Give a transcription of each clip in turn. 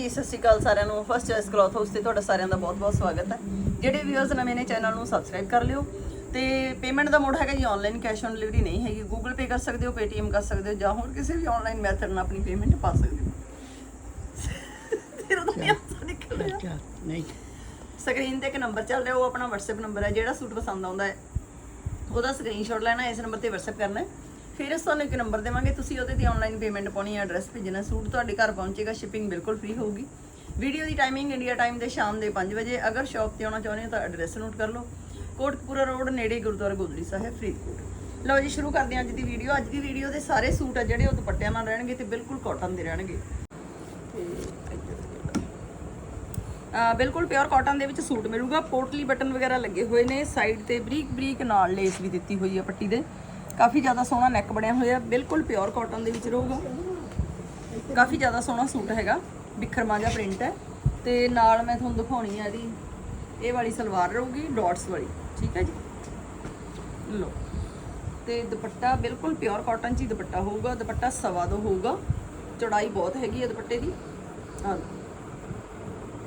ਜੀ ਸਤਿ ਸ਼੍ਰੀ ਅਕਾਲ ਸਾਰਿਆਂ ਨੂੰ। ਫਸਟ ਚੋਇਸ ਕਲੌਥ ਹਾਊਸ ਤੇ ਤੁਹਾਡਾ ਸਾਰਿਆਂ ਦਾ ਬਹੁਤ-ਬਹੁਤ ਸਵਾਗਤ ਹੈ। ਜਿਹੜੇ ਵੀਅਰਸ ਨਵੇਂ ਨੇ ਚੈਨਲ ਨੂੰ ਸਬਸਕ੍ਰਾਈਬ ਕਰ ਲਿਓ। ਤੇ ਪੇਮੈਂਟ ਦਾ ਮੋਡ ਹੈਗਾ ਜੀ ਆਨਲਾਈਨ ਕੈਸ਼ ਔਨ ਡਿਲੀਵਰੀ ਨਹੀਂ ਹੈਗੀ। Google Pay ਕਰ ਸਕਦੇ ਹੋ Paytm ਕਰ ਸਕਦੇ ਹੋ ਜਾਂ ਹੋਰ ਕਿਸੇ ਵੀ ਆਨਲਾਈਨ ਮੈਥਡ ਨਾਲ ਆਪਣੀ ਪੇਮੈਂਟ ਪਾ ਸਕਦੇ ਹੋ। ਸਕਰੀਨ ਤੇ ਇੱਕ ਨੰਬਰ ਚੱਲ ਰਿਹਾ ਉਹ ਆਪਣਾ WhatsApp ਨੰਬਰ ਹੈ ਜਿਹੜਾ ਸੂਟ ਪਸੰਦ ਆਉਂਦਾ ਹੈ। ਉਹਦਾ ਸਕਰੀਨਸ਼ਾਟ ਲੈਣਾ ਇਸ ਨੰਬਰ ਤੇ WhatsApp ਕਰਨਾ ਹੈ। ਫਿਰ ਅਸੀਂ ਤੁਹਾਨੂੰ ਇੱਕ ਨੰਬਰ ਦੇਵਾਂਗੇ ਤੁਸੀਂ ਉਹਦੇ ਤੇ ਆਨਲਾਈਨ ਪੇਮੈਂਟ ਪਾਉਣੀ ਹੈ ਐਡਰੈਸ ਭੇਜਣਾ ਸੂਟ ਤੁਹਾਡੇ ਘਰ ਪਹੁੰਚੇਗਾ ਸ਼ਿਪਿੰਗ ਬਿਲਕੁਲ ਫ੍ਰੀ ਹੋਊਗੀ। ਵੀਡੀਓ ਦੀ ਟਾਈਮਿੰਗ ਇੰਡੀਆ ਟਾਈਮ ਦੇ ਸ਼ਾਮ ਦੇ 5 ਵਜੇ ਅਗਰ ਸ਼ਾਪ ਤੇ ਆਉਣਾ ਚਾਹੁੰਦੇ ਹੋ ਤਾਂ ਐਡਰੈਸ ਨੋਟ ਕਰ ਲਓ। ਕੋਟਕਪੂਰਾ ਰੋਡ ਨੇੜੇ ਗੁਰਦੁਆਰਾ ਗੋਦੜੀ ਸਾਹਿਬ ਫਰੀਦਕੋਟ। ਲਓ ਜੀ ਸ਼ੁਰੂ ਕਰਦੇ ਹਾਂ ਅੱਜ ਦੀ ਵੀਡੀਓ ਅੱਜ ਦੀ ਵੀਡੀਓ ਦੇ ਸਾਰੇ ਸੂਟ ਆ ਜਿਹੜੇ ਉਹ ਦੁਪੱਟਿਆਂ ਨਾਲ ਰਹਿਣਗੇ ਤੇ ਬਿਲਕੁਲ ਕਾਟਨ ਦੇ ਰਹਿਣਗੇ। ਬਿਲਕੁਲ ਪਿਓਰ ਕਾਟਨ ਦੇ ਵਿੱਚ ਸੂਟ ਮਿਲੂਗਾ। ਪੋਟਲੀ ਬਟਨ ਵਗੈਰਾ ਲੱਗੇ ਹੋਏ ਨੇ। ਸਾਈਡ ਤੇ ਬਰੀਕ ਬਰੀਕ ਨਾਲ ਲੇਸ ਵੀ ਦਿੱਤੀ ਹੋਈ ਹੈ ਪੱਟੀ ਦੇ। ਕਾਫੀ ਜ਼ਿਆਦਾ ਸੋਹਣਾ ਨੈਕ ਬਣਿਆ ਹੋਇਆ, ਬਿਲਕੁਲ ਪਿਓਰ ਕਾਟਨ ਦੇ ਵਿੱਚ ਰਹੂਗਾ। ਕਾਫੀ ਜ਼ਿਆਦਾ ਸੋਹਣਾ ਸੂਟ ਹੈਗਾ ਬਿਖਰਮਾ ਜਿਹਾ ਪ੍ਰਿੰਟ ਹੈ। ਤੇ ਨਾਲ ਮੈਂ ਤੁਹਾਨੂੰ ਦਿਖਾਉਣੀ ਹੈ ਇਹਦੀ, ਇਹ ਵਾਲੀ ਸਲਵਾਰ ਰਹੂਗੀ ਡਾਟਸ ਵਾਲੀ, ਠੀਕ ਹੈ ਜੀ? ਲੋ ਤੇ ਦੁਪੱਟਾ ਬਿਲਕੁਲ ਪਿਓਰ ਕਾਟਨ ਚ ਹੀ ਦੁਪੱਟਾ ਹੋਊਗਾ, ਦੁਪੱਟਾ ਸਵਾ ਦੋ ਹੋਊਗਾ। ਚੌੜਾਈ ਬਹੁਤ ਹੈਗੀ ਹੈ ਦੁਪੱਟੇ ਦੀ। ਹਾਂ।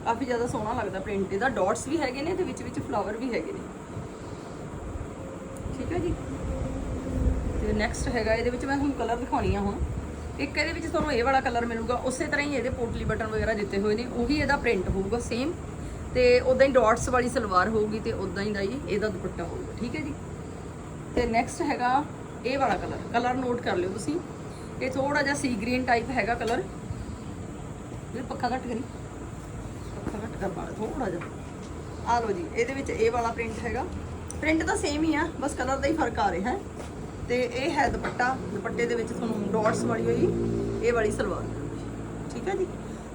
ਕਾਫੀ ਜ਼ਿਆਦਾ ਸੋਹਣਾ ਲੱਗਦਾ ਪ੍ਰਿੰਟ ਇਹਦਾ ਡਾਟਸ ਵੀ ਹੈਗੇ ਨੇ ਤੇ ਵਿੱਚ ਵਿੱਚ ਫਲਾਵਰ ਵੀ ਹੈਗੇ ਨੇ। ਠੀਕ ਹੈ ਜੀ? ਨੈਕਸਟ ਹੈਗਾ, ਇਹਦੇ ਵਿੱਚ ਮੈਂ ਤੁਹਾਨੂੰ ਕਲਰ ਦਿਖਾਉਣੀ ਆ ਹੁਣ। ਇੱਕ ਇਹਦੇ ਵਿੱਚ ਤੁਹਾਨੂੰ ਇਹ ਵਾਲਾ ਕਲਰ ਮਿਲੂਗਾ, ਉਸੇ ਤਰ੍ਹਾਂ ਹੀ ਇਹਦੇ ਪੋਟਲੀ ਬਟਨ ਵਗੈਰਾ ਦਿੱਤੇ ਹੋਏ ਨੇ, ਉਹੀ ਇਹਦਾ ਪ੍ਰਿੰਟ ਹੋਊਗਾ ਸੇਮ ਤੇ ਉਦਾਂ ਹੀ ਡਾਟਸ ਵਾਲੀ ਸਲਵਾਰ ਹੋਊਗੀ ਤੇ ਉਦਾਂ ਹੀ ਦਾ ਹੀ ਇਹਦਾ ਦੁਪੱਟਾ ਹੋਊਗਾ, ਠੀਕ ਹੈ ਜੀ? ਤੇ ਨੈਕਸਟ ਹੈਗਾ ਇਹ ਵਾਲਾ ਕਲਰ ਕਲਰ ਨੋਟ ਕਰ ਲਿਓ ਤੁਸੀਂ। ਇਹ ਥੋੜਾ ਜਿਹਾ ਸੀ ਗ੍ਰੀਨ ਟਾਈਪ ਹੈਗਾ ਕਲਰ ਇਹ ਪੱਖਾ ਘੱਟ ਕਰੀ। ਪੱਖਾ ਘੱਟ ਕਰ ਪਾ ਥੋੜਾ ਜਿਹਾ। ਆ ਲਓ ਜੀ, ਇਹਦੇ ਵਿੱਚ ਇਹ ਵਾਲਾ ਪ੍ਰਿੰਟ ਹੈਗਾ। ਪ੍ਰਿੰਟ ਤਾਂ ਸੇਮ ਹੀ ਆ, ਬਸ ਕਲਰ ਦਾ ਹੀ ਫ਼ਰਕ ਆ ਰਿਹਾ ਹੈ। ਤੇ ਇਹ ਹੈ ਦੁਪੱਟਾ। ਦੁਪੱਟੇ ਦੇ ਵਿੱਚ ਤੁਹਾਨੂੰ ਡਾਟਸ ਵਾਲੀ ਹੋਈ, ਇਹ ਵਾਲੀ ਸਲਵਾਰ। ਠੀਕ ਹੈ ਜੀ?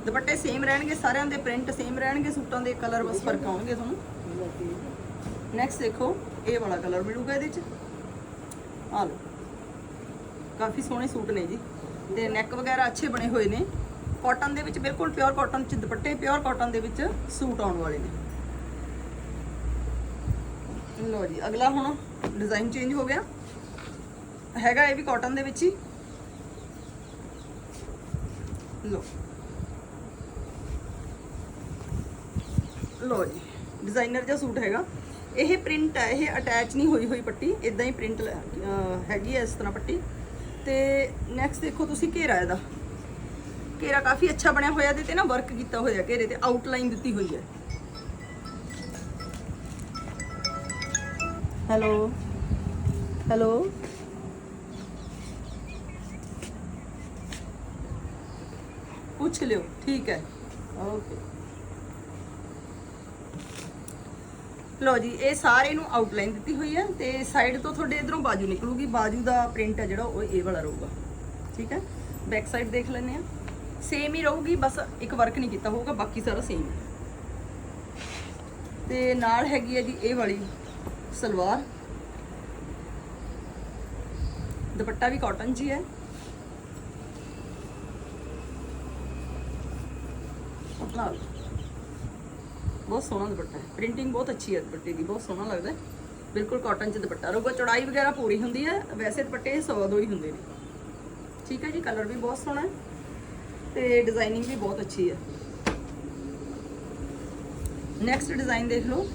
ਦੁਪੱਟੇ ਸੇਮ ਰਹਿਣਗੇ, ਸਾਰਿਆਂ ਦੇ ਪ੍ਰਿੰਟ ਸੇਮ ਰਹਿਣਗੇ, ਸੂਟਾਂ ਦੇ ਕਲਰ ਬਸ ਫ਼ਰਕ ਆਉਣਗੇ ਤੁਹਾਨੂੰ। ਨੈਕਸਟ ਦੇਖੋ, ਇਹ ਵਾਲਾ ਕਲਰ ਮਿਲੂਗਾ ਇਹਦੇ ਚ। ਆ ਲਓ। ਕਾਫੀ ਸੋਹਣੇ ਸੂਟ ਨੇ ਜੀ। ਤੇ ਨੈਕ ਵਗੈਰਾ ਅੱਛੇ ਬਣੇ ਹੋਏ ਨੇ। ਕਾਟਨ ਦੇ ਵਿੱਚ ਬਿਲਕੁਲ ਪਿਓਰ ਕਾਟਨ ਚ ਦੁਪੱਟੇ ਪਿਓਰ ਕਾਟਨ ਦੇ ਵਿੱਚ ਸੂਟ ਆਉਣ ਵਾਲੇ ਨੇ। ਲੋ ਜੀ, ਅਗਲਾ ਹੁਣ ਡਿਜ਼ਾਈਨ ਚੇਂਜ ਹੋ ਗਿਆ। ਹੈਗਾ ਇਹ ਵੀ ਕਾਟਨ ਦੇ ਵਿੱਚ ਹੀ। ਲੋ ਲੋ ਜੀ ਡਿਜ਼ਾਈਨਰ ਜਿਹਾ ਸੂਟ ਹੈਗਾ। ਇਹ ਪ੍ਰਿੰਟ ਹੈ, ਇਹ ਅਟੈਚ ਨਹੀਂ ਹੋਈ ਹੋਈ ਪੱਟੀ ਇਦਾਂ ਹੀ ਪ੍ਰਿੰਟ ਹੈਗੀ ਹੈ ਇਸ ਤਰ੍ਹਾਂ ਪੱਟੀ। ਤੇ ਨੈਕਸਟ ਦੇਖੋ ਤੁਸੀਂ ਘੇਰਾ ਇਹਦਾ। ਘੇਰਾ ਕਾਫੀ ਅੱਛਾ ਬਣਿਆ ਹੋਇਆ ਤੇ ਤੇ ਨਾ ਵਰਕ ਕੀਤਾ ਹੋਇਆ ਘੇਰੇ ਤੇ ਆਊਟਲਾਈਨ ਦਿੱਤੀ ਹੋਈ ਹੈ। ਹੈਲੋ ਹੈਲੋ ਪੁੱਛ ਲਿਓ ਠੀਕ ਹੈ ਓਕੇ ਲੋ ਜੀ ਇਹ ਸਾਰੇ ਨੂੰ ਆਊਟਲਾਈਨ ਦਿੱਤੀ ਹੋਈ ਹੈ ਤੇ ਸਾਈਡ ਤੋਂ ਤੁਹਾਡੇ ਇਧਰੋਂ ਬਾਜੂ ਨਿਕਲੂਗੀ ਬਾਜੂ ਦਾ ਪ੍ਰਿੰਟ ਹੈ ਜਿਹੜਾ ਉਹ ਇਹ ਵਾਲਾ ਰਹੂਗਾ ਠੀਕ ਹੈ ਬੈਕ ਸਾਈਡ ਦੇਖ ਲੈਂਦੇ ਆ ਸੇਮ ਹੀ ਰਹੂਗੀ ਬਸ ਇੱਕ ਵਰਕ ਨਹੀਂ ਕੀਤਾ ਹੋਊਗਾ ਬਾਕੀ ਸਾਰਾ ਸੇਮ ਹੈ ਤੇ ਨਾਲ ਹੈਗੀ ਹੈ ਜੀ ਇਹ ਵਾਲੀ ਸਲਵਾਰ ਦੁਪੱਟਾ ਵੀ ਕਾਟਨ 'ਚ ਹੀ ਨਾਲ ਬਹੁਤ ਸੋਹਣਾ ਦੁਪੱਟਾ ਹੈ। ਪ੍ਰਿੰਟਿੰਗ ਬਹੁਤ ਅੱਛੀ ਹੈ ਦੁਪੱਟੇ ਦੀ, ਬਹੁਤ ਸੋਹਣਾ ਲੱਗਦਾ ਬਿਲਕੁਲ ਕਾਟਨ 'ਚ ਦੁਪੱਟਾ। ਰਹੂਗਾ ਚੌੜਾਈ ਵਗੈਰਾ ਪੂਰੀ ਹੁੰਦੀ ਹੈ, ਵੈਸੇ ਦੁਪੱਟੇ 100 ਦੋ ਹੀ ਹੁੰਦੇ ਨੇ। ਠੀਕ ਹੈ ਜੀ ਕਲਰ ਵੀ ਬਹੁਤ ਸੋਹਣਾ ਹੈ ਤੇ ਡਿਜ਼ਾਈਨਿੰਗ ਵੀ ਬਹੁਤ ਅੱਛੀ ਹੈ। ਨੈਕਸਟ ਡਿਜ਼ਾਈਨ ਦੇਖ ਲਓ।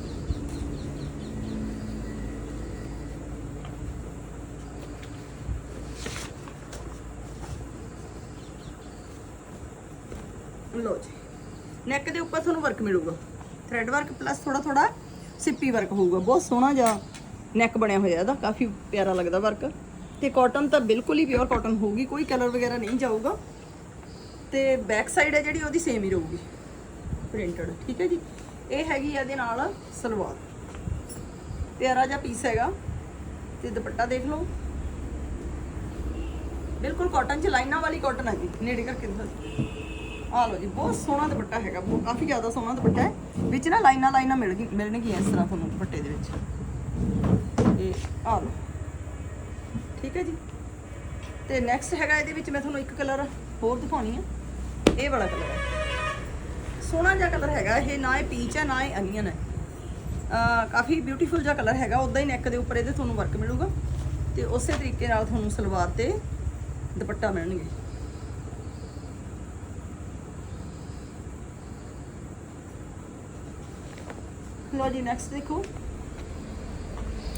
ਲੋ ਜੀ। ਨੈਕ ਦੇ ਉੱਪਰ ਤੁਹਾਨੂੰ ਵਰਕ ਮਿਲੂਗਾ। ਥ੍ਰੈਡ ਵਰਕ ਪਲੱਸ ਥੋੜਾ ਥੋੜਾ ਸਿੱਪੀ ਵਰਕ ਹੋਊਗਾ। ਬਹੁਤ ਸੋਹਣਾ ਜਿਹਾ ਨੈਕ ਬਣਿਆ ਹੋਇਆ ਇਹਦਾ, ਕਾਫੀ ਪਿਆਰਾ ਲੱਗਦਾ ਵਰਕ ਤੇ ਕਾਟਨ ਤਾਂ ਬਿਲਕੁਲ ਹੀ ਪਿਓਰ ਕਾਟਨ ਹੋਊਗੀ, ਕੋਈ ਕਲਰ ਵਗੈਰਾ ਨਹੀਂ ਜਾਊਗਾ। ਤੇ ਬੈਕ ਸਾਈਡ ਹੈ ਜਿਹੜੀ, ਉਹਦੀ ਸੇਮ ਹੀ ਰਹੂਗੀ। ਪ੍ਰਿੰਟਡ ਠੀਕ ਹੈ ਜੀ? ਇਹ ਹੈਗੀ ਇਹਦੇ ਨਾਲ ਸਲਵਾਰ। ਪਿਆਰਾ ਜਿਹਾ ਪੀਸ ਹੈਗਾ। ਤੇ ਦੁਪੱਟਾ ਦੇਖ ਲਓ। ਬਿਲਕੁਲ ਕਾਟਨ ਚ ਲਾਈਨਾਂ ਵਾਲੀ ਕਾਟਨ ਹੈ ਜੀ ਨੇੜੇ ਕਰਕੇ ਦਿਖਾ ਆ ਲਓ ਜੀ, ਬਹੁਤ ਸੋਹਣਾ ਦੁਪੱਟਾ ਹੈਗਾ, ਬਹੁਤ ਕਾਫੀ ਜ਼ਿਆਦਾ ਸੋਹਣਾ ਦੁਪੱਟਾ ਹੈ। ਵਿੱਚ ਨਾ ਲਾਈਨਾਂ ਲਾਈਨਾਂ ਮਿਲ ਗਈ ਮਿਲਣਗੀਆਂ ਇਸ ਤਰ੍ਹਾਂ ਤੁਹਾਨੂੰ ਦੁਪੱਟੇ ਦੇ ਵਿੱਚ। ਇਹ ਆ ਲਓ, ਠੀਕ ਹੈ ਜੀ। ਤੇ ਨੈਕਸਟ ਹੈਗਾ ਇਹਦੇ ਵਿੱਚ ਮੈਂ ਤੁਹਾਨੂੰ ਇੱਕ ਕਲਰ ਹੋਰ ਦਿਖਾਉਣੀ ਆ। ਇਹ ਵਾਲਾ ਕਲਰ ਹੈ। ਸੋਹਣਾ ਜਿਹਾ ਕਲਰ ਹੈਗਾ ਇਹ, ਨਾ ਇਹ ਪੀਚ ਹੈ, ਨਾ ਇਹ ਅਨੀਅਨ ਹੈ। ਕਾਫੀ ਬਿਊਟੀਫੁਲ ਜਿਹਾ ਕਲਰ ਹੈਗਾ ਉਦਾਂ ਹੀ ਨੈਕ ਦੇ ਉੱਪਰ ਇਹਦੇ ਤੁਹਾਨੂੰ ਵਰਕ ਮਿਲੂਗਾ। ਤੇ ਉਸੇ ਤਰੀਕੇ ਨਾਲ ਤੁਹਾਨੂੰ ਸਲਵਾਰ ਤੇ ਦੁਪੱਟਾ ਮਿਲਣਗੇ। ਲਓ ਜੀ ਨੈਕਸਟ ਦੇਖੋ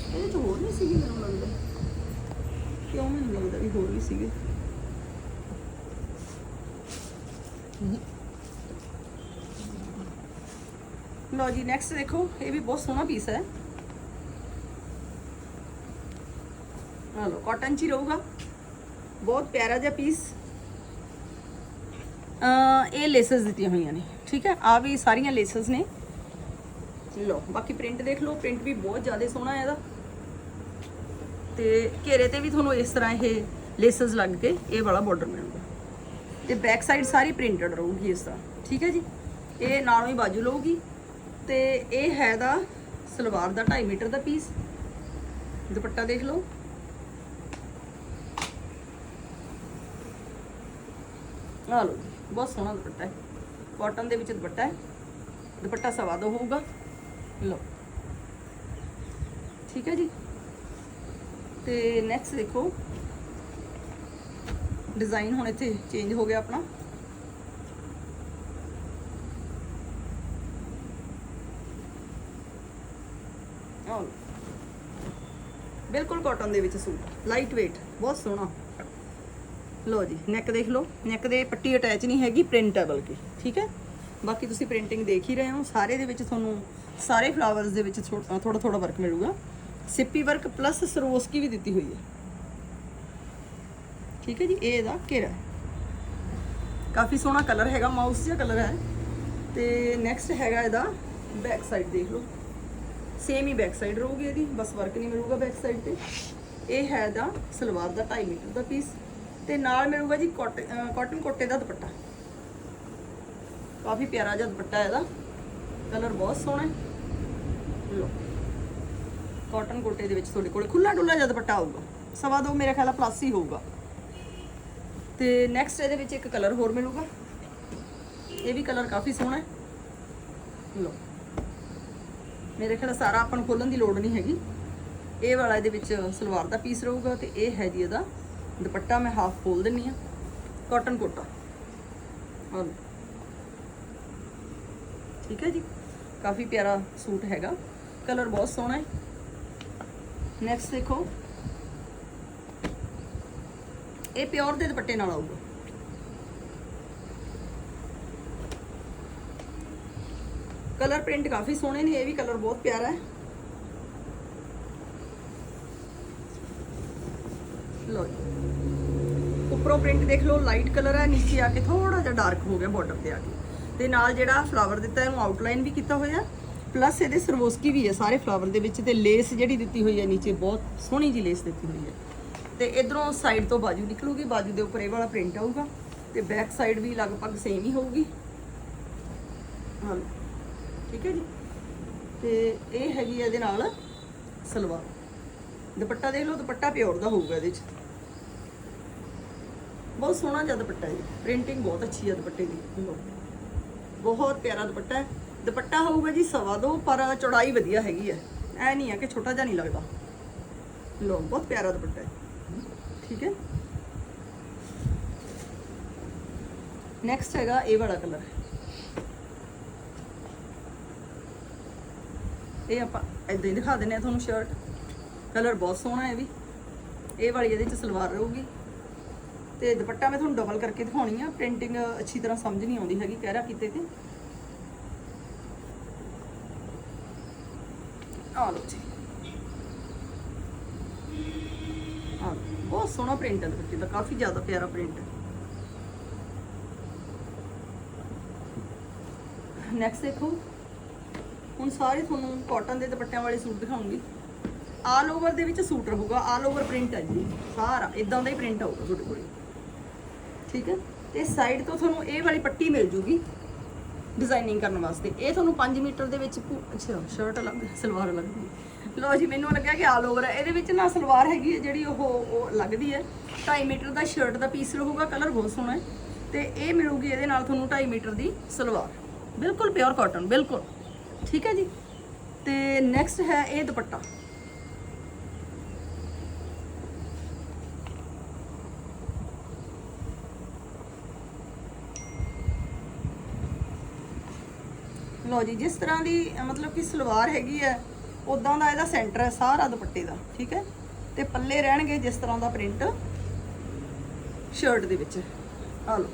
ਇਹਦੇ ਚ ਹੋਰ ਨਹੀਂ ਸੀਗੀ ਮੈਨੂੰ ਲੱਗਦਾ ਕਿਉਂ ਮੈਨੂੰ ਲੱਗਦਾ ਵੀ ਹੋਰ ਵੀ ਸੀਗੇ ਲਓ ਜੀ ਨੈਕਸਟ ਦੇਖੋ ਇਹ ਵੀ ਬਹੁਤ ਸੋਹਣਾ ਪੀਸ ਹੈ ਆ ਲਓ ਕਾਟਨ ਚ ਹੀ ਰਹੂਗਾ ਬਹੁਤ ਪਿਆਰਾ ਜਿਹਾ ਪੀਸ ਅ ਇਹ ਲੇਸਸ ਦਿੱਤੀਆਂ ਹੋਈਆਂ ਨੇ ਠੀਕ ਹੈ ਆ ਵੀ ਸਾਰੀਆਂ ਲੇਸਸ ਨੇ ਲਓ ਬਾਕੀ ਪ੍ਰਿੰਟ ਦੇਖ ਲਓ ਪ੍ਰਿੰਟ ਵੀ ਬਹੁਤ ਜ਼ਿਆਦਾ ਸੋਹਣਾ ਹੈ ਇਹਦਾ। ਤੇ ਘੇਰੇ ਤੇ ਵੀ ਤੁਹਾਨੂੰ ਇਸ ਤਰ੍ਹਾਂ ਇਹ ਲੇਸਸ ਲੱਗ ਕੇ ਇਹ ਵਾਲਾ ਬਾਰਡਰ ਮਿਲੂਗਾ। ਤੇ ਬੈਕ ਸਾਈਡ ਸਾਰੀ ਪ੍ਰਿੰਟਡ ਰਹੂਗੀ ਇਸ ਤਰ੍ਹਾਂ ਠੀਕ ਹੈ ਜੀ? ਇਹ ਨਾਲੋਂ ਹੀ ਬਾਜੂ ਲਊਗੀ। ਤੇ ਇਹ ਹੈ ਦਾ ਸਲਵਾਰ ਦਾ 2.5 ਮੀਟਰ ਦਾ ਪੀਸ ਦੁਪੱਟਾ ਦੇਖ ਲਓ। ਆ ਲਓ ਜੀ, ਬਹੁਤ ਸੋਹਣਾ ਦੁਪੱਟਾ ਹੈ। ਕਾਟਨ ਦੇ ਵਿੱਚ ਦੁਪੱਟਾ ਹੈ। ਦੁਪੱਟਾ ਸਵਾ ਦੋ ਹੋਊਗਾ। ਲਓ। ਠੀਕ ਹੈ ਜੀ। ਤੇ ਨੈਕਸਟ ਦੇਖੋ। ਡਿਜ਼ਾਈਨ ਹੁਣ ਇੱਥੇ ਚੇਂਜ ਹੋ ਗਿਆ ਆਪਣਾ। ਬਿਲਕੁਲ ਕਾਟਨ ਦੇ ਵਿੱਚ ਸੂਟ। ਲਾਈਟ weight ਬਹੁਤ ਸੋਹਣਾ। ਲੋ ਜੀ ਨੈਕ ਦੇਖ ਲਓ। ਨੈਕ ਦੇ ਪੱਟੀ ਅਟੈਚ ਨਹੀਂ ਹੈਗੀ ਪ੍ਰਿੰਟ ਹੈ ਬਲਕਿ ਠੀਕ ਹੈ? ਬਾਕੀ ਤੁਸੀਂ ਪ੍ਰਿੰਟਿੰਗ ਦੇਖ ਹੀ ਰਹੇ ਹੋ। ਸਾਰੇ ਦੇ ਵਿੱਚ ਤੁਹਾਨੂੰ ਸਾਰੇ ਫਲਾਵਰਸ ਦੇ ਵਿੱਚ ਥੋੜਾ ਥੋੜਾ ਵਰਕ ਮਿਲੂਗਾ। ਸਿੱਪੀ ਵਰਕ ਪਲੱਸ ਸਰੋਸਕੀ ਵੀ ਦਿੱਤੀ ਹੋਈ ਹੈ। ਠੀਕ ਹੈ ਜੀ, ਇਹ ਇਹਦਾ ਘੇਰਾ ਕਾਫੀ ਸੋਹਣਾ ਕਲਰ ਹੈਗਾ ਮਾਊਸ ਜਿਹਾ ਕਲਰ ਹੈ। ਤੇ ਨੈਕਸਟ ਹੈਗਾ ਇਹਦਾ ਬੈਕ ਸਾਈਡ ਦੇਖ ਲਓ। ਸੇਮ ਹੀ ਬੈਕ ਸਾਈਡ ਰਹੂਗੀ ਇਹਦੀ, ਬਸ ਵਰਕ ਨਹੀਂ ਮਿਲੂਗਾ ਬੈਕ ਸਾਈਡ ਤੇ। ਇਹ ਹੈ ਦਾ ਸਲਵਾਰ ਦਾ 2.5 ਮੀਟਰ ਦਾ ਪੀਸ ਤੇ ਨਾਲ ਮਿਲੂਗਾ ਜੀ ਕਾਟਨ ਕੋਟੇ ਦਾ ਦੁਪੱਟਾ। ਕਾਫੀ ਪਿਆਰਾ ਜਿਹਾ ਦੁਪੱਟਾ ਇਹਦਾ। ਕਲਰ ਬਹੁਤ ਸੋਹਣਾ ਹੈ। ਲੋ ਕਾਟਨ ਕੋਟੇ ਦੇ ਵਿੱਚ ਤੁਹਾਡੇ ਕੋਲ ਖੁੱਲਾ ਡੁੱਲਾ ਜਿਹਾ ਦੁਪੱਟਾ ਆਊਗਾ। ਸਵਾ ਦੋ ਮੇਰੇ ਖਿਆਲ ਪਲੱਸ ਹੀ ਹੋਊਗਾ। ਤੇ ਨੈਕਸਟ ਇਹਦੇ ਵਿੱਚ ਇੱਕ ਕਲਰ ਹੋਰ ਮਿਲੂਗਾ। ਇਹ ਵੀ ਕਲਰ ਕਾਫੀ ਸੋਹਣਾ ਹੈ। ਲੋ ਮੇਰੇ ਖਿਆਲ ਸਾਰਾ ਆਪਾਂ ਨੂੰ ਖੋਲਣ ਦੀ ਲੋੜ ਨਹੀਂ ਹੈਗੀ। ਇਹ ਵਾਲਾ ਇਹਦੇ ਵਿੱਚ ਸਲਵਾਰ ਦਾ ਪੀਸ ਰਹੂਗਾ ਤੇ ਇਹ ਹੈ ਜੀ ਇਹਦਾ ਦੁਪੱਟਾ ਮੈਂ ਹਾਫ ਖੋਲ ਦਿੰਨੀ ਆ ਕਾਟਨ ਕੋਟਾ ਹਾਂ ਠੀਕ ਹੈ ਜੀ। ਕਾਫੀ ਪਿਆਰਾ ਸੂਟ ਹੈਗਾ। ਕਲਰ ਬਹੁਤ ਸੋਹਣਾ ਹੈ ਨੈਕਸਟ ਦੇਖੋ ਇਹ ਪਿਓਰ ਦੇ ਦੁਪੱਟੇ ਨਾਲ ਆਊਗਾ ਕਲਰ ਪ੍ਰਿੰਟ ਕਾਫੀ ਸੋਹਣੇ ਨੇ ਇਹ ਵੀ ਕਲਰ ਬਹੁਤ ਪਿਆਰਾ ਹੈ ਲੋ ਜੀ ਉੱਪਰੋਂ ਪ੍ਰਿੰਟ ਦੇਖ ਲਓ ਲਾਈਟ ਕਲਰ ਹੈ ਨੀਚੇ ਆ ਕੇ ਥੋੜਾ ਜਿਹਾ ਡਾਰਕ ਹੋ ਗਿਆ ਬਾਰਡਰ ਤੇ ਆ ਕੇ ਤੇ ਨਾਲ ਜਿਹੜਾ ਫਲਾਵਰ ਦਿੱਤਾ ਇਹਨੂੰ ਆਊਟਲਾਈਨ ਵੀ ਕੀਤਾ ਹੋਇਆ ਪਲੱਸ ਇਹਦੇ ਸਰਵੋਸਕੀ ਵੀ ਹੈ, ਸਾਰੇ ਫਲਾਵਰ ਦੇ ਵਿੱਚ ਤੇ ਲੇਸ ਜਿਹੜੀ ਦਿੱਤੀ ਹੋਈ ਹੈ ਨੀਚੇ, ਬਹੁਤ ਸੋਹਣੀ ਜੀ ਲੇਸ ਦਿੱਤੀ ਹੋਈ ਹੈ। ਤੇ ਇਧਰੋਂ ਸਾਈਡ ਤੋਂ ਬਾਜੂ ਨਿਕਲੂਗੀ, ਬਾਜੂ ਦੇ ਉੱਪਰ ਇਹ ਵਾਲਾ ਪ੍ਰਿੰਟ ਆਊਗਾ ਤੇ ਬੈਕ ਸਾਈਡ ਵੀ ਲਗਭਗ ਸੇਮ ਹੀ ਹੋਊਗੀ। ਹਾਂ, ਠੀਕ ਹੈ ਜੀ? ਤੇ ਇਹ ਹੈਗੀ ਹੈ ਇਹਦੇ ਨਾਲ ਸਲਵਾਰ। ਦੁਪੱਟਾ ਦੇਖ ਲਓ, ਦੁਪੱਟਾ ਪਿਓਰ ਦਾ ਹੋਊਗਾ ਇਹਦੇ 'ਚ ਬਹੁਤ ਸੋਹਣਾ ਜਿਹਾ ਦੁਪੱਟਾ ਹੈ। ਪ੍ਰਿੰਟਿੰਗ ਬਹੁਤ ਅੱਛੀ ਹੈ ਦੁਪੱਟੇ ਦੀ। ਲਓ। ਬਹੁਤ ਪਿਆਰਾ ਦੁਪੱਟਾ ਹੈ। ਦੁਪੱਟਾ ਹੋਊਗਾ ਜੀ ਸਵਾ ਦੋ, ਪਰ ਚੌੜਾਈ ਵਧੀਆ ਹੈਗੀ ਹੈ। ਐ ਨਹੀਂ ਹੈ ਕਿ ਛੋਟਾ ਜਿਹਾ ਨਹੀਂ ਲੱਗਦਾ। ਲੋ ਬਹੁਤ ਪਿਆਰਾ ਦੁਪੱਟਾ ਹੈ। ਠੀਕ ਹੈ? ਨੈਕਸਟ ਹੈਗਾ ਇਹ ਵਾਲਾ ਕਲਰ ਇਹ ਆਪਾਂ ਇਦਾਂ ਹੀ ਦਿਖਾ ਦਿੰਨੇ ਆ ਤੁਹਾਨੂੰ ਸ਼ਰਟ ਕਲਰ ਬਹੁਤ ਸੋਹਣਾ ਹੈ ਵੀ। ਇਹ ਵਾਲੀ ਇਹਦੇ ਚ ਸਲਵਾਰ ਰਹੂਗੀ। ਤੇ ਦੁਪੱਟਾ ਮੈਂ ਤੁਹਾਨੂੰ ਡਬਲ ਕਰਕੇ ਦਿਖਾਉਣੀ ਆ। ਪ੍ਰਿੰਟਿੰਗ ਅੱਛੀ ਤਰ੍ਹਾਂ ਸਮਝ ਨਹੀਂ ਆਉਂਦੀ ਹੈਗੀ ਕਹਿਰਾ ਕੀਤੇ ਤੇ। ਆ ਲਓ ਜੀ। ਆ ਬਹੁਤ ਸੋਹਣਾ ਪ੍ਰਿੰਟ ਹੈ ਦੁਪੱਟੇ ਦਾ, ਕਾਫੀ ਜ਼ਿਆਦਾ ਪਿਆਰਾ ਪ੍ਰਿੰਟ ਹੈ। ਨੈਕਸਟ ਦੇਖੋ, ਹੁਣ ਸਾਰੇ ਤੁਹਾਨੂੰ ਕਾਟਨ ਦੇ ਦੁਪੱਟਿਆਂ ਵਾਲੇ ਸੂਟ ਦਿਖਾਉਂਗੀ। ਆਲ ਓਵਰ ਦੇ ਵਿੱਚ ਸੂਟ ਰਹੂਗਾ ਆਲ ਓਵਰ ਪ੍ਰਿੰਟ ਹੈ ਜੀ, ਸਾਰਾ ਇਦਾਂ ਦਾ ਹੀ ਪ੍ਰਿੰਟ ਆਊਗਾ ਤੁਹਾਡੇ ਕੋਲ। ਠੀਕ ਹੈ? ਤੇ ਸਾਈਡ ਤੋਂ ਤੁਹਾਨੂੰ ਇਹ ਵਾਲੀ ਪੱਟੀ ਮਿਲ ਜੂਗੀ। ਡਿਜ਼ਾਈਨਿੰਗ ਕਰਨ ਵਾਸਤੇ। ਇਹ ਤੁਹਾਨੂੰ 5 ਮੀਟਰ ਦੇ ਵਿੱਚ ਪੂ- ਅੱਛਾ ਸ਼ਰਟ ਅਲੱਗ, ਸਲਵਾਰ ਅਲੱਗ ਲਓ ਜੀ, ਮੈਨੂੰ ਲੱਗਿਆ ਕਿ ਆਲ ਓਵਰ ਹੈ ਇਹਦੇ ਵਿੱਚ ਨਾ ਸਲਵਾਰ ਹੈਗੀ ਹੈ ਜਿਹੜੀ ਉਹ ਉਹ ਲੱਗਦੀ ਹੈ 2.5 ਮੀਟਰ ਦਾ ਸ਼ਰਟ ਦਾ ਪੀਸ ਰਹੂਗਾ ਕਲਰ ਬਹੁਤ ਸੋਹਣਾ ਹੈ। ਤੇ ਇਹ ਮਿਲੂਗੀ ਇਹਦੇ ਨਾਲ ਤੁਹਾਨੂੰ 2.5 ਮੀਟਰ ਦੀ ਸਲਵਾਰ। ਬਿਲਕੁਲ ਪਿਓਰ ਕਾਟਨ ਬਿਲਕੁਲ। ਠੀਕ ਹੈ ਜੀ? ਤੇ ਨੈਕਸਟ ਹੈ ਇਹ ਦੁਪੱਟਾ। ਲਓ ਜੀ, ਜਿਸ ਤਰ੍ਹਾਂ ਦੀ ਮਤਲਬ ਕਿ ਸਲਵਾਰ ਹੈਗੀ ਹੈ ਉਦਾਂ ਦਾ ਇਹਦਾ ਸੈਂਟਰ ਹੈ ਸਾਰਾ ਦੁਪੱਟੇ ਦਾ, ਠੀਕ ਹੈ? ਤੇ ਪੱਲੇ ਰਹਿਣਗੇ ਜਿਸ ਤਰ੍ਹਾਂ ਦਾ ਪ੍ਰਿੰਟ ਸ਼ਰਟ ਦੇ ਵਿੱਚ। ਆ ਲਓ।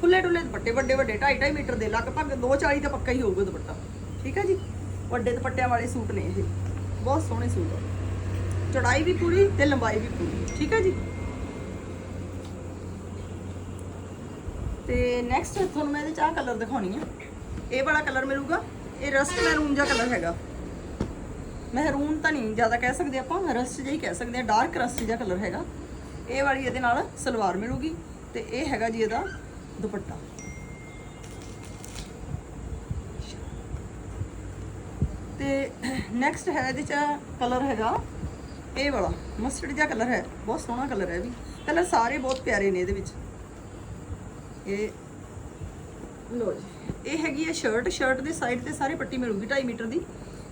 ਖੁੱਲੇ ਡੁੱਲੇ ਦੁਪੱਟੇ, ਵੱਡੇ ਵੱਡੇ 2.5 2.5 ਮੀਟਰ ਦੇ, ਲਗਭਗ 240 ਦਾ ਪੱਕਾ ਹੀ ਹੋਊਗਾ ਦੁਪੱਟਾ, ਠੀਕ ਹੈ ਜੀ? ਵੱਡੇ ਦੁਪੱਟਿਆਂ ਵਾਲੇ ਸੂਟ ਨੇ ਇਹ। ਬਹੁਤ ਸੋਹਣੇ ਸੂਟ ਆ। ਚੌੜਾਈ ਵੀ ਪੂਰੀ ਤੇ ਲੰਬਾਈ ਵੀ ਪੂਰੀ, ਠੀਕ ਹੈ ਜੀ? ਤੇ ਨੈਕਸਟ ਤੁਹਾਨੂੰ ਮੈਂ ਇਹਦੇ ਚਾਹ ਕਲਰ ਦਿਖਾਉਣੀ ਆ। ਇਹ ਵਾਲਾ ਕਲਰ ਮਿਲੂਗਾ, ਇਹ ਰਸਟ ਮੈਰੂਨ ਜਿਹਾ ਕਲਰ ਹੈਗਾ। ਮਹਿਰੂਨ ਤਾਂ ਨਹੀਂ ਜ਼ਿਆਦਾ ਕਹਿ ਸਕਦੇ ਆਪਾਂ ਰਸਟ ਜਿਹਾ ਹੀ ਕਹਿ ਸਕਦੇ ਆ ਡਾਰਕ ਰਸਟ ਜਿਹਾ ਕਲਰ ਹੈਗਾ। ਇਹ ਵਾਲੀ ਇਹਦੇ ਨਾਲ ਸਲਵਾਰ ਮਿਲੂਗੀ ਤੇ ਇਹ ਹੈਗਾ ਜੀ ਇਹਦਾ ਦੁਪੱਟਾ। ਤੇ ਨੈਕਸਟ ਹੈ ਇਹਦੇ ਚ ਕਲਰ ਹੈਗਾ, ਇਹ ਵਾਲਾ ਮਸਟਰਡ ਜਿਹਾ ਕਲਰ ਹੈ, ਬਹੁਤ ਸੋਹਣਾ ਕਲਰ ਹੈ ਵੀ। ਕਲਰ ਸਾਰੇ ਬਹੁਤ ਪਿਆਰੇ ਨੇ ਇਹਦੇ ਵਿੱਚ। ਇਹ ਲੋ ਜੀ। ਇਹ ਹੈਗੀ ਹੈ ਸ਼ਰਟ ਸ਼ਰਟ ਦੇ ਸਾਈਡ ਤੇ ਸਾਰੇ ਪੱਟੀ ਮਿਲੂਗੀ 2.5 ਮੀਟਰ ਦੀ।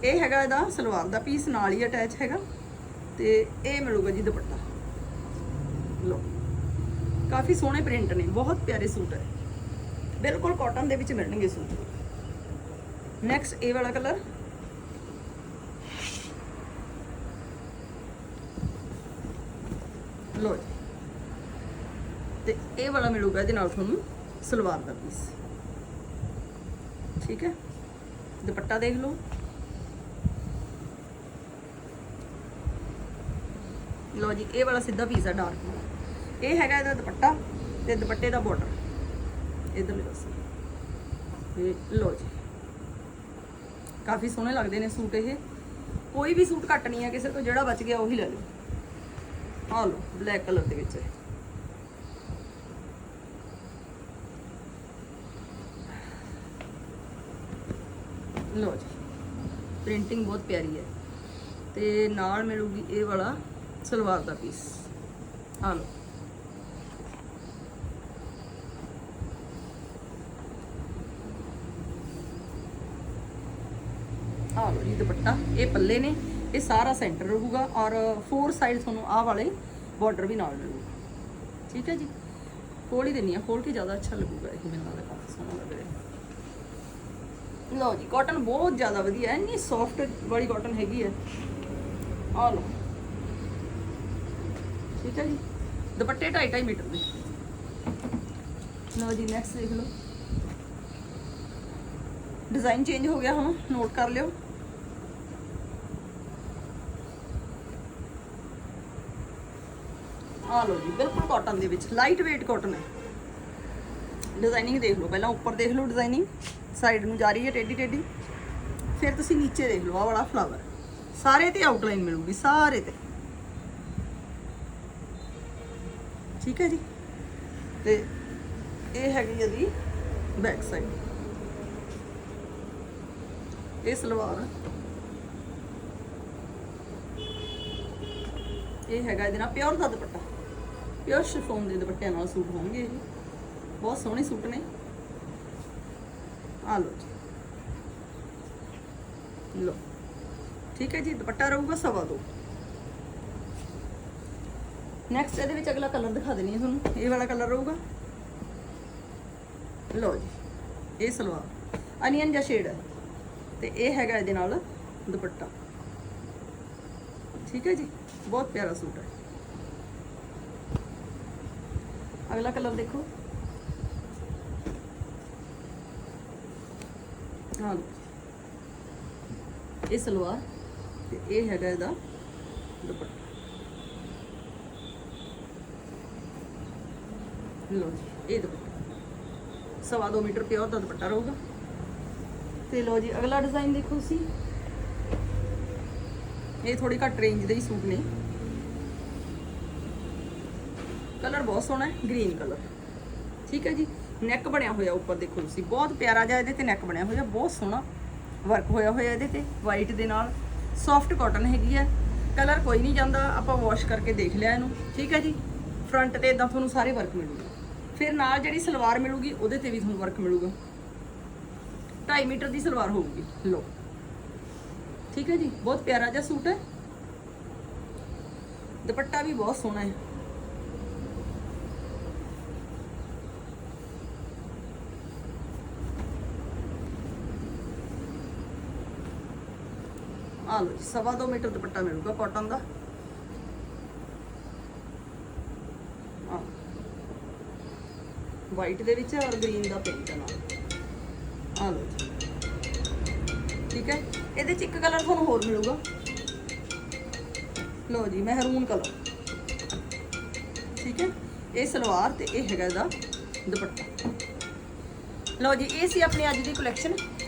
ਇਹ ਹੈਗਾ ਇਹਦਾ ਸਲਵਾਰ ਦਾ ਪੀਸ ਨਾਲ ਹੀ ਅਟੈਚ ਹੈਗਾ। ਤੇ ਇਹ ਮਿਲੂਗਾ ਜੀ ਦੁਪੱਟਾ। ਲੋ ਕਾਫੀ ਸੋਹਣੇ ਪ੍ਰਿੰਟ ਨੇ, ਬਹੁਤ ਪਿਆਰੇ ਸੂਟ ਹੈ ਬਿਲਕੁਲ ਕਾਟਨ ਦੇ ਵਿੱਚ ਮਿਲਣਗੇ ਸੂਟ। ਨੈਕਸਟ ਇਹ ਵਾਲਾ ਕਲਰ ਲੋ ਜੀ। ਤੇ ਇਹ ਵਾਲਾ ਮਿਲੂਗਾ ਇਹਦੇ ਨਾਲ ਤੁਹਾਨੂੰ ਸਲਵਾਰ ਦਾ ਪੀਸ ਠੀਕ ਹੈ? ਦੁਪੱਟਾ ਦੇਖ ਲਓ। ਲੋ ਜੀ, ਇਹ ਵਾਲਾ ਸਿੱਧਾ ਪੀਸ ਹੈ ਡਾਰਕ ਇਹ ਹੈਗਾ ਇਹਦਾ ਦੁਪੱਟਾ ਤੇ ਦੁਪੱਟੇ ਦਾ ਬਾਰਡਰ ਇਧਰਲੇ ਪਾਸੇ। ਇਹ ਲੋ ਜੀ। ਕਾਫੀ ਸੋਹਣੇ ਲੱਗਦੇ ਨੇ ਸੂਟ ਇਹ। ਕੋਈ ਵੀ ਸੂਟ ਘੱਟ ਨਹੀਂ ਹੈ, ਕਿਸੇ ਤੋਂ ਜਿਹੜਾ ਬਚ ਗਿਆ ਉਹੀ ਲੈ ਲਓ। ਆ ਲਓ ਬਲੈਕ ਕਲਰ ਦੇ ਵਿੱਚ। ਹੈ ਲੋ ਜੀ। ਪ੍ਰਿੰਟਿੰਗ ਬਹੁਤ ਪਿਆਰੀ ਹੈ। ਤੇ ਨਾਲ ਮਿਲੂਗੀ ਇਹ ਵਾਲਾ ਸਲਵਾਰ ਦਾ ਪੀਸ ਆ ਲਓ। ਆ ਲਓ ਜੀ ਦੁਪੱਟਾ। ਇਹ ਪੱਲੇ ਨੇ। ਇਹ ਸਾਰਾ ਸੈਂਟਰ ਰਹੂਗਾ ਔਰ ਫੋਰ ਸਾਈਡ ਤੁਹਾਨੂੰ ਆਹ ਵਾਲੇ ਬਾਰਡਰ ਵੀ ਨਾਲ ਮਿਲੂਗਾ। ਠੀਕ ਹੈ ਜੀ? ਖੋਲ ਹੀ ਦਿੰਨੀ ਆ ਖੋਲ ਕੇ ਜ਼ਿਆਦਾ ਅੱਛਾ ਲੱਗੂਗਾ ਇਹ ਮੈਨੂੰ ਲੱਗਦਾ। ਕਾਫੀ ਸੋਹਣਾ ਲੱਗ ਰਿਹਾ। ਲਓ ਜੀ ਕਾਟਨ ਬਹੁਤ ਜ਼ਿਆਦਾ ਵਧੀਆ ਹੈ ਇੰਨੀ ਸੌਫਟ ਵਾਲੀ ਕਾਟਨ ਹੈਗੀ ਹੈ। ਆ ਲਓ। ਠੀਕ ਹੈ ਜੀ? ਦੁਪੱਟੇ 2.5 ਮੀਟਰ ਦੇ। ਲਓ ਜੀ ਨੈਕਸਟ ਦੇਖ ਲਓ। ਡਿਜ਼ਾਈਨ ਚੇਂਜ ਹੋ ਗਿਆ, ਹੁਣ ਨੋਟ ਕਰ ਲਿਓ। ਆ ਲਓ ਜੀ, ਬਿਲਕੁਲ ਕਾਟਨ ਦੇ ਵਿੱਚ ਲਾਈਟ weight ਕਾਟਨ ਹੈ। ਡਿਜ਼ਾਈਨਿੰਗ ਦੇਖ ਲਓ, ਪਹਿਲਾਂ ਉੱਪਰ ਦੇਖ ਲਓ ਡਿਜ਼ਾਈਨਿੰਗ ਸਾਈਡ ਨੂੰ ਜਾ ਰਹੀ ਹੈ ਟੇਢੀ ਟੇਢੀ। ਫਿਰ ਤੁਸੀਂ ਨੀਚੇ ਦੇਖ ਲਓ ਆ ਵਾਲਾ ਫਲਾਵਰ ਸਾਰੇ ਤੇ ਆਊਟਲਾਈਨ ਮਿਲੂਗੀ, ਸਾਰੇ ਤੇ। ਠੀਕ ਹੈ ਜੀ? ਤੇ ਇਹ ਹੈਗੀ ਇਹਦੀ ਬੈਕ ਸਾਈਡ ਇਹ ਸਲਵਾਰ। ਇਹ ਹੈਗਾ ਇਹਦੇ ਨਾਲ ਪਿਓਰ ਦਾ ਦੁਪੱਟਾ। ਪਿਓਰ ਸ਼ਿਫੋਨ ਦੇ ਦੁਪੱਟਿਆਂ ਨਾਲ ਸੂਟ ਹੋਣਗੇ ਇਹ। ਬਹੁਤ ਸੋਹਣੇ ਸੂਟ ਨੇ। ਆ ਲਓ ਜੀ। ਲਓ। ਠੀਕ ਹੈ ਜੀ, ਦੁਪੱਟਾ ਰਹੂਗਾ ਸਵਾ ਦੋ। ਨੈਕਸਟ ਇਹਦੇ ਵਿੱਚ ਅਗਲਾ ਕਲਰ ਦਿਖਾ ਦੇਣੀ ਹੈ ਤੁਹਾਨੂੰ। ਇਹ ਵਾਲਾ ਕਲਰ ਰਹੂਗਾ। ਲਓ ਜੀ, ਇਹ ਸਲਵਾਰ। ਅਨੀਅਨ ਜਾਂ ਸ਼ੇਡ ਹੈ ਤੇ ਇਹ ਹੈਗਾ ਇਹਦੇ ਨਾਲ ਦੁਪੱਟਾ। ਠੀਕ ਹੈ ਜੀ, ਬਹੁਤ ਪਿਆਰਾ ਸੂਟ ਹੈ। ਅਗਲਾ ਕਲਰ ਦੇਖੋ। ਹਾਂ। ਇਹ ਸਲਵਾਰ ਤੇ ਇਹ ਹੈਗਾ ਇਹਦਾ ਦੁਪੱਟਾ। ਲੋ ਜੀ, ਇਹ ਦੁਪੱਟਾ। ਸਵਾ ਦੋ ਮੀਟਰ ਪਿਓਰ ਦਾ ਦੁਪੱਟਾ ਰਹੂਗਾ। ਤੇ ਲੋ ਜੀ, ਅਗਲਾ ਡਿਜ਼ਾਈਨ ਦੇਖੋ ਸੀ ਇਹ ਥੋੜੀ ਘੱਟ ਰੇਂਜ ਦੇ ਹੀ ਸੂਟ ਨੇ। ਕਲਰ ਬਹੁਤ ਸੋਹਣਾ ਹੈ ਗ੍ਰੀਨ ਕਲਰ ਠੀਕ ਹੈ ਜੀ? ਨੈਕ ਬਣਿਆ ਹੋਇਆ ਉੱਪਰ ਦੇਖੋ ਤੁਸੀਂ, ਬਹੁਤ ਪਿਆਰਾ ਜਿਹਾ ਇਹਦੇ ਤੇ ਨੈਕ ਬਣਿਆ ਹੋਇਆ, ਬਹੁਤ ਸੋਹਣਾ ਵਰਕ ਹੋਇਆ ਹੋਇਆ ਇਹਦੇ ਤੇ ਵਾਈਟ ਦੇ ਨਾਲ। ਸੌਫਟ ਕਾਟਨ ਹੈਗੀ ਹੈ ਕਲਰ ਕੋਈ ਨਹੀਂ ਜਾਂਦਾ, ਆਪਾਂ ਵਾਸ਼ ਕਰਕੇ ਦੇਖ ਲਿਆ ਇਹਨੂੰ, ਠੀਕ ਹੈ ਜੀ? ਫਰੰਟ ਤੇ ਇਦਾਂ ਤੁਹਾਨੂੰ ਸਾਰੇ ਵਰਕ ਮਿਲੂਗਾ। ਫਿਰ ਨਾਲ ਜਿਹੜੀ ਸਲਵਾਰ ਮਿਲੂਗੀ, ਉਹਦੇ ਤੇ ਵੀ ਤੁਹਾਨੂੰ ਵਰਕ ਮਿਲੂਗਾ। 2.5 ਮੀਟਰ ਦੀ ਸਲਵਾਰ ਹੋਊਗੀ ਲੋ ਠੀਕ ਹੈ ਜੀ? ਬਹੁਤ ਪਿਆਰਾ ਜਿਹਾ ਸੂਟ ਹੈ। ਦੁਪੱਟਾ ਵੀ ਬਹੁਤ ਸੋਹਣਾ ਹੈ। ਆ ਲਓ ਸਵਾ ਦੋ ਮੀਟਰ ਦੁਪੱਟਾ ਮਿਲੂਗਾ ਕਾਟਨ ਦਾ। ਵਾਈਟ ਦੇ ਵਿੱਚ ਔਰ ਗ੍ਰੀਨ ਦਾ ਪ੍ਰਿੰਟ ਨਾਲ। ਆ ਲਓ ਠੀਕ ਹੈ? ਇਹਦੇ ਚ ਇੱਕ ਕਲਰ ਤੁਹਾਨੂੰ ਹੋਰ ਮਿਲੂਗਾ। ਲਓ ਜੀ ਮਹਿਰੂਨ ਕਲਰ ਠੀਕ ਹੈ? ਇਹ ਸਲਵਾਰ ਤੇ ਇਹ ਹੈਗਾ ਇਹਦਾ ਦੁਪੱਟਾ। ਲਓ ਜੀ, ਇਹ ਸੀ ਆਪਣੀ ਅੱਜ ਦੀ ਕਲੈਕਸ਼ਨ